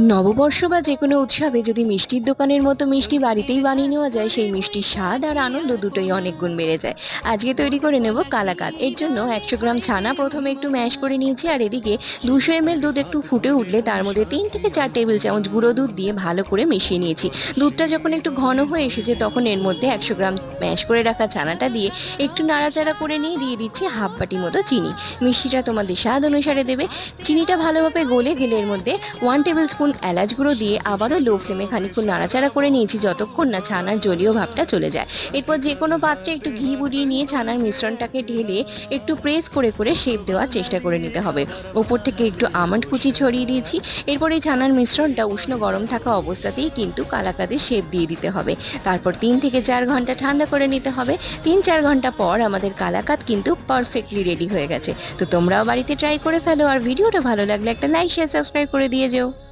নববর্ষ বা যে কোনো উৎসবে যদি মিষ্টির দোকানের মতো মিষ্টি বাড়িতেই বানিয়ে নেওয়া যায়, সেই মিষ্টির স্বাদ আর আনন্দ দুটোই অনেক গুণ বেড়ে যায়। আজকে তৈরি করে নেব কালাকাত এর জন্য একশো গ্রাম ছানা প্রথমে একটু ম্যাশ করে নিয়েছি আর এদিকে দুশো এমএল দুধ একটু ফুটে উঠলে তার মধ্যে তিন থেকে চার টেবিল চামচ গুঁড়ো দুধ দিয়ে ভালো করে মিশিয়ে নিয়েছি। দুধটা যখন একটু ঘন হয়ে এসেছে, তখন এর মধ্যে একশো গ্রাম ম্যাশ করে রাখা ছানাটা দিয়ে একটু নাড়াচাড়া করে নিয়ে দিয়ে দিচ্ছি হাফ বাটি মতো চিনি। মিষ্টিটা তোমাদের স্বাদ অনুসারে দেবে। চিনিটা ভালোভাবে গলে গেলে এর মধ্যে ওয়ান টেবিল স্পুন এলাচ গুঁড়ো দিয়ে আবারও লো ফ্লেমে খানিকক্ষণ নাড়াচাড়া করে নিয়েছি যতক্ষণ না ছানার জলীয় ভাবটা চলে যায়। এরপর যে কোনো পাত্রে একটু ঘি বুড়িয়ে নিয়ে ছানার মিশ্রণটাকে ঢেলে একটু প্রেস করে করে শেপ দেওয়ার চেষ্টা করে নিতে হবে। ওপর থেকে একটু আমন্ড কুচি ছড়িয়ে দিয়েছি। এরপর এই ছানার মিশ্রণটা উষ্ণ গরম থাকা অবস্থাতেই কিন্তু কালাকাদের শেপ দিয়ে দিতে হবে। তারপর তিন থেকে চার ঘণ্টা ঠান্ডা করে নিতে হবে। তিন চার ঘণ্টা পর আমাদের কালাকাত কিন্তু পারফেক্টলি রেডি হয়ে গেছে। তো তোমরাও বাড়িতে ট্রাই করে ফেলো। আর ভিডিওটা ভালো লাগলে একটা লাইক শেয়ার সাবস্ক্রাইব করে দিয়ে যেও।